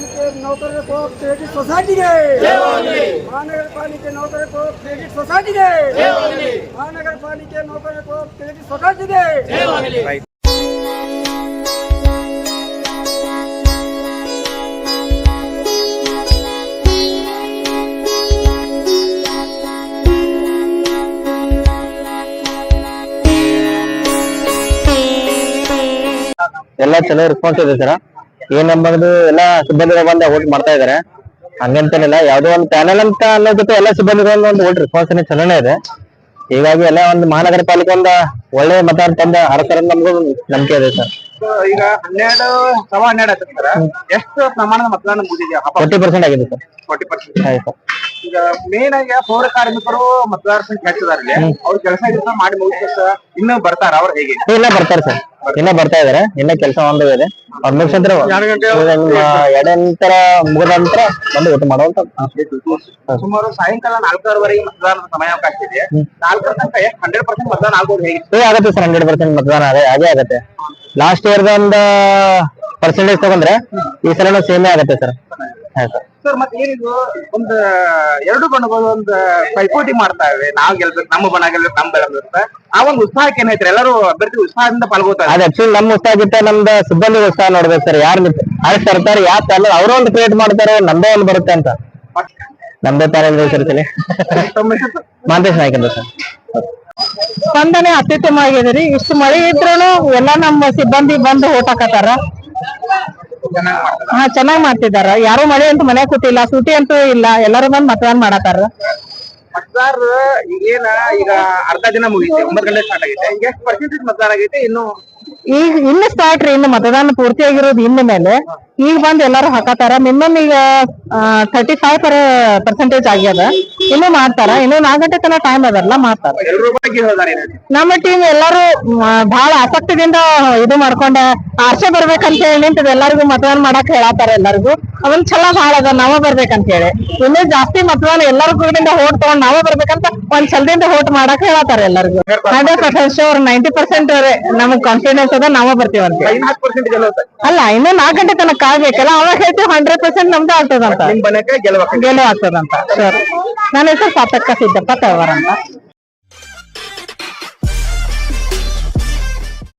ಪಾಲಿಕೆ ನೌಕರರ co-op credit ಸೊಸೈಟಿಗೆ. ಮಹಾನಗರ ಪಾಲಿಕೆ ನೌಕರರ ಕೋಆಪ್ ಕ್ರೆಡಿಟ್ ಸೊಸೈಟಿಗೆ. ಮಹಾನಗರ ಪಾಲಿಕೆ ನೌಕರರ ಕೋಆಪ್ ಕ್ರೆಡಿಟ್ ಸೊಸೈಟಿಗೆ. ಎಲ್ಲ ಚಲೋ ರೆಸ್ಪಾನ್ಸ್ ಇದೆ ಸರ್? ಏನ್ ನಮ್ಮದು ಎಲ್ಲಾ ಸಿಬ್ಬಂದಿಗಳು ಬಂದ ಓಟ್ ಮಾಡ್ತಾ ಇದಾರೆ. ಹಂಗಂತೇನಿಲ್ಲ ಯಾವ್ದೋ ಒಂದು ಪ್ಯಾನೆಲ್ ಅಂತ ಅನ್ನೋ ಜೊತೆ ಎಲ್ಲ ಸಿಬ್ಬಂದಿಗಳ ಒಂದು ಓಟ್ ರೆಸ್ಪಾನ್ಸ್ ಚಲೋನೆ ಇದೆ. ಹೀಗಾಗಿ ಎಲ್ಲ ಒಂದು ಮಹಾನಗರ ಪಾಲಿಕೆ ಒಂದ ಒಳ್ಳೆ ಮತ ತಂದ ಅರಸರ ನಮ್ಗೂ ನಂಬಿಕೆ ಇದೆ ಸರ್. ಈಗ ಹನ್ನೆರಡು ಸವಾ ಹನ್ನೆರಡು ಆಯ್ತು ಸರ್. ಎಷ್ಟು ಪ್ರಮಾಣದ ಮತದಾನ ಮುಗಿದಿದೆ? ಫೋರ್ಟಿ ಪರ್ಸೆಂಟ್ ಆಗಿದೆ ಸರ್. ಫೋರ್ಟಿ ಪರ್ಸೆಂಟ್ ಆಯ್ತು ಈಗ ಮೇನ್ ಆಗಿ ಪೌರ ಕಾರ್ಮಿಕರು ಮತದಾರ ಸಂಖ್ಯೆ ಹೆಚ್ಚಿದಾರೆ ಅವ್ರ ಕೆಲಸ ಕೆಲಸ ಮಾಡಿ ಮುಗಿಸ್ತಾರೆ ಇನ್ನೂ ಬರ್ತಾರ ಅವ್ರ ಹೇಗೆ? ಇಲ್ಲ ಬರ್ತಾರೆ ಸರ್. ಇನ್ನ ಬರ್ತಾ ಇದಾರೆ. ಇನ್ನ ಕೆಲಸ ಒಂದು ಇದೆ. ಅವ್ರ ಮುಗಿಸಿದ್ರೆ ಎರಡು ನಂತರ ಮುಗಿದ ನಂತರ ಬಂದು ಊಟ ಮಾಡುವಂತ ಸುಮಾರು ಸಾಯಂಕಾಲ ನಾಲ್ಕರವರೆಗೆ ಮತದಾನದ ಸಮಯಾವಕಾಶ ಇದೆ. ನಾಲ್ಕರ ತನಕ ಹಂಡ್ರೆಡ್ ಪರ್ಸೆಂಟ್ ಮತದಾನ ಆಗ್ಬೋದು ಹೇಗೆ? ಆಗತ್ತೆ ಸರ್ ಹಂಡ್ರೆಡ್ ಪರ್ಸೆಂಟ್ ಮತದಾನ ಅದೇ ಹಾಗೆ ಆಗತ್ತೆ. ಲಾಸ್ಟ್ ಇಯರ್ ಒಂದು ಪರ್ಸೆಂಟೇಜ್ ತಗೊಂಡ್ರೆ ಈ ಸಲನೂ ಸೇಮೇ ಆಗತ್ತೆ ಸರ್. ಹಾಂ ಸರ್. ಮತ್ತೆ ಏನಿದು? ಒಂದು ಎರಡು ಬಣ್ಣಗಳು ಒಂದು ಪೈಪೋಟಿ ಮಾಡ್ತಾ ಇವೆ. ನಾವ್ ಗೆಲ್ಬೇಕು ನಮ್ಮ ಬಣ ಗೆಲ್ಬೇಕು ನಮ್ಮ ಬಣ ಗೆಲ್ಬೇಕು ಆ ಒಂದು ಉತ್ಸಾಹಕ್ಕೆ ಏನೈತ್ರಿ ಎಲ್ಲರೂ ಅಭ್ಯರ್ಥಿ ಉತ್ಸಾಹದಿಂದ ಪಾಲ್ಗೋತಾರೆ ಅದ್ ಆಕ್ಚುಲಿ ನಮ್ಮ ಉತ್ಸಾಹ ಗಿಟ್ಟ ನಮ್ದ ಸಿಬ್ಬಂದಿ ಉತ್ಸಾಹ ನೋಡ್ಬೇಕು ಸರ್ ಯಾರು ಯಾರು ಸರ್ಕಾರ ಯಾವ ತರಲ್ಲ ಅವರು ಒಂದು ಕ್ರಿಯೇಟ್ ಮಾಡ್ತಾರೆ ನಮ್ದೇ ಒಂದು ಬರುತ್ತೆ ಅಂತ. ನಮ್ದೇ ಪ್ಯಾನೆಲ್ ಇರ್ತೀನಿ ಮಾಂತೇಶ್ ನಾಯ್ಕ ಅಂತ ಸರ್ ಸ್ಪಂದನೆ ಅತ್ಯುತ್ತಮ ರೀ. ಇಷ್ಟು ಮಳೆ ಇದ್ರೂ ಎಲ್ಲಾ ನಮ್ಮ ಸಿಬ್ಬಂದಿ ಬಂದು ಓಟ್ ಹಾಕತಾರ ಹಾ, ಚೆನ್ನಾಗ್ ಮಾಡ್ತಿದಾರ. ಯಾರು ಮಳೆ ಅಂತೂ ಮನೆ ಕೂತಿಲ್ಲ ಸೂಟಿ ಅಂತೂ ಇಲ್ಲ, ಎಲ್ಲಾರು ಬಂದ್ ಮತದಾನ ಮಾಡತಾರ ಮತದಾರ ಈಗ ಅರ್ಧ ದಿನ ಮುಗಿತೆ, ಒಂಬತ್ತು ಗಂಟೆ ಸ್ಟಾರ್ಟ್ ಆಗೈತೆ. ಈಗ ಎಷ್ಟು ಪರ್ಸೆಂಟೇಜ್ ಮತದಾನ ಆಗೈತೆ? ಇನ್ನು ಈಗ ಇನ್ನು ಸ್ಟಾರ್ಟ್ ರೀ ಇನ್ನು ಮತದಾನ ಪೂರ್ತಿ ಆಗಿರೋದು ಇನ್ನು ಮೇಲೆ. ಈಗ ಬಂದ್ ಎಲ್ಲಾರು ಹಾಕತಾರ ಮಿನಿಮಮ್ ಈಗ ತರ್ಟಿ ಫೈವ್ ಪರ್ ಪರ್ಸೆಂಟೇಜ್ ಆಗ್ಯದ. ಇನ್ನು ಮಾಡ್ತಾರ. ಇನ್ನು ನಾಲ್ಕು ಗಂಟೆ ತನಕ ಟೈಮ್ ಅದಲ್ಲ ಮಾಡ್ತಾರ. ಹೇಳ್ತಾರೆ ನಮ್ಮ ಟೀಮ್ ಎಲ್ಲಾರು ಬಹಳ ಆಸಕ್ತಿದಿಂದ ಇದು ಮಾಡ್ಕೊಂಡ ಆರ್ಸೆ ಬರ್ಬೇಕಂತ ಹೇಳಿ ನಿಂತದ ಎಲ್ಲರಿಗೂ ಮತದಾನ ಮಾಡಕ್ ಹೇಳತ್ತಾರ ಎಲ್ಲರಿಗೂ. ಅದೊಂದ್ ಛಲ ಭಾಳ ಅದ ನಾವ ಬರ್ಬೇಕಂತ ಹೇಳಿ ಇನ್ನೂ ಜಾಸ್ತಿ ಮತದಾನ ಎಲ್ಲಾರು ಕೂಡಿಂದ ಹೋಟ್ ತಗೊಂಡ್ ನಾವ ಬರ್ಬೇಕಂತ ಒಂದ್ ಛಲದಿಂದ ಹೋಟ್ ಮಾಡಕ್ ಹೇಳತಾರ ಎಲ್ಲರಿಗೂ. Hundred percent sure ninety percent ನಮಗ್ ಕಾನ್ಫಿಡೆನ್ಸ್ ಅದ ನಾವ ಬರ್ತೀವಂತ ಅಲ್ಲ ಇನ್ನು ನಾಲ್ಕು ಗಂಟೆ ತನಕ ಕಾಯ್ಬೇಕಲ್ಲ ಅವಾಗ ಹೇಳ್ತೀವಿ ಹಂಡ್ರೆಡ್ ಪರ್ಸೆಂಟ್ ನಮ್ದು ಆಗ್ತದಂತ. ನಿಮ್ ಬನಕ್ಕೆ ಗೆಲ್ಬೇಕು ಗೆಲುವು ಆಗ್ತದಂತ ಸರ್ ನನ್ನ ಹೆಸರು ಸಾತಕ್ಕ ಸಿದ್ದಪ್ಪ ತವರ್ ಅಂತ.